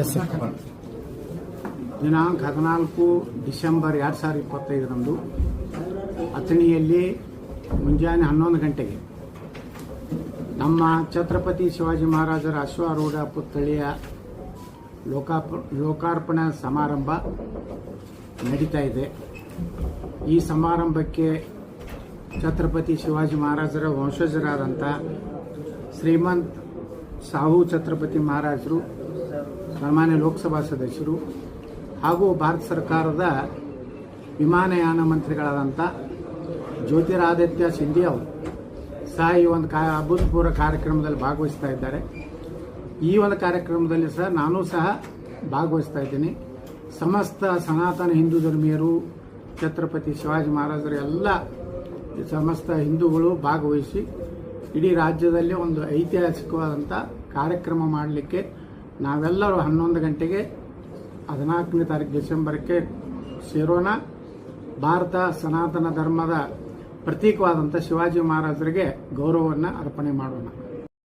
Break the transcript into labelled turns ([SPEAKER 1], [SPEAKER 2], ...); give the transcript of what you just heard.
[SPEAKER 1] S
[SPEAKER 2] ದಿನಾಂಕ ಹದಿನಾಲ್ಕು December ಎರಡು ಸಾವಿರದ ಇಪ್ಪತ್ತೈದರಂದು ಅಥಣಿಯಲ್ಲಿ ಮುಂಜಾನೆ ಹನ್ನೊಂದು ಗಂಟೆಗೆ ನಮ್ಮ ಛತ್ರಪತಿ ಶಿವಾಜಿ ಮಹಾರಾಜರ ಅಶ್ವಾರೂಢ ಪುತ್ಥಳಿಯ ಲೋಕಾಪ, ಲೋಕಾರ್ಪಣಾ ಸಮಾರಂಭ ನಡೀತಾ ಇದೆ. ಈ ಸಮಾರಂಭಕ್ಕೆ ಛತ್ರಪತಿ ಶಿವಾಜಿ ಮಹಾರಾಜರ ವಂಶಜರಾದಂಥ ಶ್ರೀಮಂತ್ ಸಾಹು ಛತ್ರಪತಿ ಮಹಾರಾಜರು ಸನ್ಮಾನ್ಯ ಲೋಕಸಭಾ ಸದಸ್ಯರು ಹಾಗೂ ಭಾರತ ಸರ್ಕಾರದ ವಿಮಾನಯಾನ ಮಂತ್ರಿಗಳಾದಂಥ ಜ್ಯೋತಿರಾದಿತ್ಯ ಸಿಂಧಿಯಾ ಅವರು ಸಹ ಈ ಒಂದು ಕಾ, ಅಭೂತಪೂರ್ವ ಕಾರ್ಯಕ್ರಮದಲ್ಲಿ ಭಾಗವಹಿಸ್ತಾ ಇದ್ದಾರೆ. ಈ ಒಂದು ಕಾರ್ಯಕ್ರಮದಲ್ಲಿ ಸಹ ನಾನು ಸಹ ಭಾಗವಹಿಸ್ತಾ ಇದ್ದೀನಿ. ಸಮಸ್ತ ಸನಾತನ ಹಿಂದೂ ಧರ್ಮೀಯರು, ಛತ್ರಪತಿ ಶಿವಾಜಿ ಮಹಾರಾಜರ ಎಲ್ಲ ಸಮಸ್ತ ಹಿಂದೂಗಳು ಭಾಗವಹಿಸಿ ಇಡೀ ರಾಜ್ಯದಲ್ಲಿ ಒಂದು ಐತಿಹಾಸಿಕವಾದಂಥ ಕಾರ್ಯಕ್ರಮ ಮಾಡಲಿಕ್ಕೆ ನಾವೆಲ್ಲರೂ ಹನ್ನೊಂದು ಗಂಟೆಗೆ ಹದಿನಾಲ್ಕನೇ ತಾರೀಕು ಡಿಸೆಂಬರ್ಗೆ ಸೇರೋಣ. ಭಾರತ ಸನಾತನ ಧರ್ಮದ ಪ್ರತೀಕವಾದಂಥ ಶಿವಾಜಿ ಮಹಾರಾಜರಿಗೆ ಗೌರವವನ್ನು ಅರ್ಪಣೆ ಮಾಡೋಣ.